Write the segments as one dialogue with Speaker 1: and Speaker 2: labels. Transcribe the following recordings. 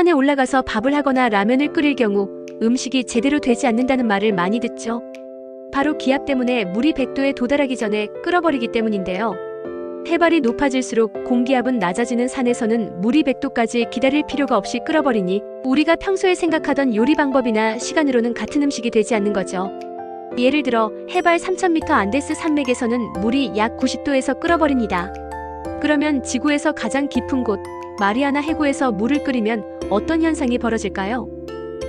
Speaker 1: 산에 올라가서 밥을 하거나 라면을 끓일 경우 음식이 제대로 되지 않는다는 말을 많이 듣죠. 바로 기압 때문에 물이 100도에 도달하기 전에 끓어버리기 때문인데요. 해발이 높아질수록 공기압은 낮아지는 산에서는 물이 100도까지 기다릴 필요가 없이 끓어버리니 우리가 평소에 생각하던 요리 방법이나 시간으로는 같은 음식이 되지 않는 거죠. 예를 들어 해발 3000m 안데스 산맥에서는 물이 약 90도에서 끓어버립니다. 그러면 지구에서 가장 깊은 곳 마리아나 해구에서 물을 끓이면 어떤 현상이 벌어질까요?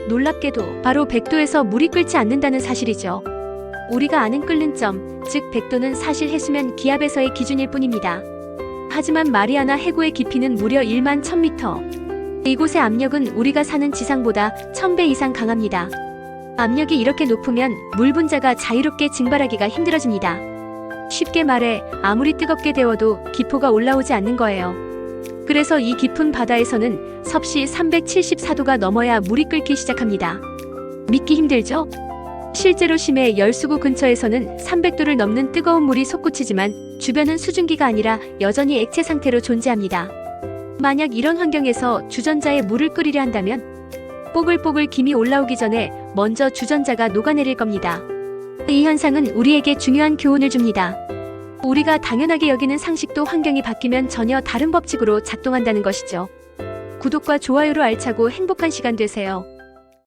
Speaker 1: 놀랍게도 바로 100도에서 물이 끓지 않는다는 사실이죠. 우리가 아는 끓는 점, 즉 100도는 사실 해수면 기압에서의 기준일 뿐입니다. 하지만 마리아나 해구의 깊이는 무려 1만 1000m. 이곳의 압력은 우리가 사는 지상보다 1000배 이상 강합니다. 압력이 이렇게 높으면 물 분자가 자유롭게 증발하기가 힘들어집니다. 쉽게 말해 아무리 뜨겁게 데워도 기포가 올라오지 않는 거예요. 그래서 이 깊은 바다에서는 섭씨 374도가 넘어야 물이 끓기 시작합니다. 믿기 힘들죠? 실제로 심해 열수구 근처에서는 300도를 넘는 뜨거운 물이 솟구치지만 주변은 수증기가 아니라 여전히 액체 상태로 존재합니다. 만약 이런 환경에서 주전자에 물을 끓이려 한다면 뽀글뽀글 김이 올라오기 전에 먼저 주전자가 녹아내릴 겁니다. 이 현상은 우리에게 중요한 교훈을 줍니다. 우리가 당연하게 여기는 상식도 환경이 바뀌면 전혀 다른 법칙으로 작동한다는 것이죠. 구독과 좋아요로 알차고 행복한 시간 되세요.